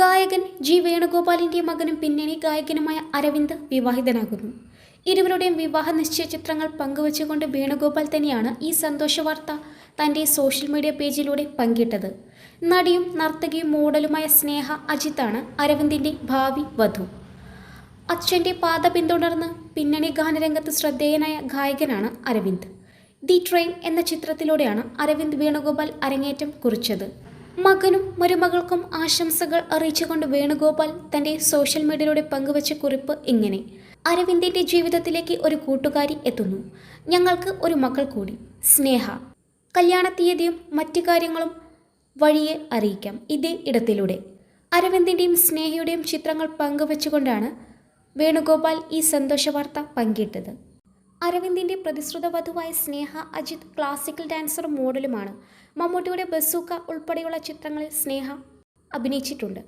ഗായകൻ ജി വേണുഗോപാലിന്റെ മകനും പിന്നണി ഗായകനുമായ അരവിന്ദ് വിവാഹിതനാകുന്നു. ഇരുവരുടെയും വിവാഹ നിശ്ചയ ചിത്രങ്ങൾ പങ്കുവച്ചുകൊണ്ട് വേണുഗോപാൽ തന്നെയാണ് ഈ സന്തോഷ വാർത്ത തന്റെ സോഷ്യൽ മീഡിയ പേജിലൂടെ പങ്കിട്ടത്. നടിയും നർത്തകിയും മോഡലുമായ സ്നേഹ അജിത്താണ് അരവിന്ദിന്റെ ഭാവി വധു. അച്ഛന്റെ പാത പിന്തുടർന്ന് പിന്നണി ഗാനരംഗത്ത് ശ്രദ്ധേയനായ ഗായകനാണ് അരവിന്ദ്. ദി ട്രെയിൻ എന്ന ചിത്രത്തിലൂടെയാണ് അരവിന്ദ് വേണുഗോപാൽ അരങ്ങേറ്റം കുറിച്ചത്. മകനും മരുമകൾക്കും ആശംസകൾ അറിയിച്ചുകൊണ്ട് വേണുഗോപാൽ തന്റെ സോഷ്യൽ മീഡിയയിലൂടെ പങ്കുവച്ച കുറിപ്പ് ഇങ്ങനെ. അരവിന്ദിന്റെ ജീവിതത്തിലേക്ക് ഒരു കൂട്ടുകാരി എത്തുന്നു. ഞങ്ങൾക്ക് ഒരു മകൾ കൂടി. സ്നേഹ. കല്യാണ തീയതിയും മറ്റു കാര്യങ്ങളും വഴിയെ അറിയിക്കാം. ഇതേ ഇടത്തിലൂടെ. അരവിന്ദിന്റെയും സ്നേഹയുടെയും ചിത്രങ്ങൾ പങ്കുവച്ചുകൊണ്ടാണ് വേണുഗോപാൽ ഈ സന്തോഷ വാർത്ത പങ്കിട്ടത്. അരവിന്ദിന്റെ പ്രതിശ്രുത വധുവായ സ്നേഹ അജിത് ക്ലാസിക്കൽ ഡാൻസർ മോഡലുമാണ്. മമ്മൂട്ടിയുടെ ബസൂക്ക ഉൾപ്പെടെയുള്ള ചിത്രങ്ങളിൽ സ്നേഹ അഭിനയിച്ചിട്ടുണ്ട്.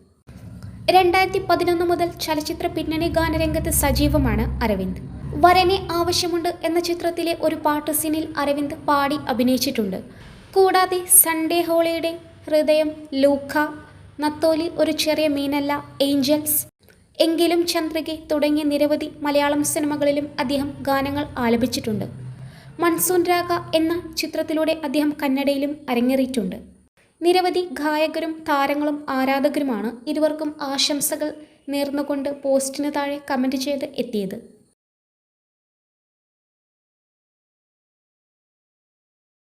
രണ്ടായിരത്തി പതിനൊന്ന് മുതൽ ചലച്ചിത്ര പിന്നണി ഗാനരംഗത്ത് സജീവമാണ് അരവിന്ദ്. വരനെ ആവശ്യമുണ്ട് എന്ന ചിത്രത്തിലെ ഒരു പാട്ട് സീനിൽ അരവിന്ദ് പാടി അഭിനയിച്ചിട്ടുണ്ട്. കൂടാതെ സൺഡേ ഹോളിയുടെ ഹൃദയം ലൂക്ക നത്തോലി ഒരു ചെറിയ മീനല്ല ഏഞ്ചൽസ് എങ്കിലും ചന്ദ്രികെ തുടങ്ങിയ നിരവധി മലയാളം സിനിമകളിലും അദ്ദേഹം ഗാനങ്ങൾ ആലപിച്ചിട്ടുണ്ട്. മൺസൂൺ രാഗ എന്ന ചിത്രത്തിലൂടെ അദ്ദേഹം കന്നഡയിലും അരങ്ങേറിയിട്ടുണ്ട്. നിരവധി ഗായകരും താരങ്ങളും ആരാധകരുമാണ് ഇരുവർക്കും ആശംസകൾ നേർന്നുകൊണ്ട് പോസ്റ്റിന് താഴെ കമന്റ് ചെയ്ത് എത്തിയത്.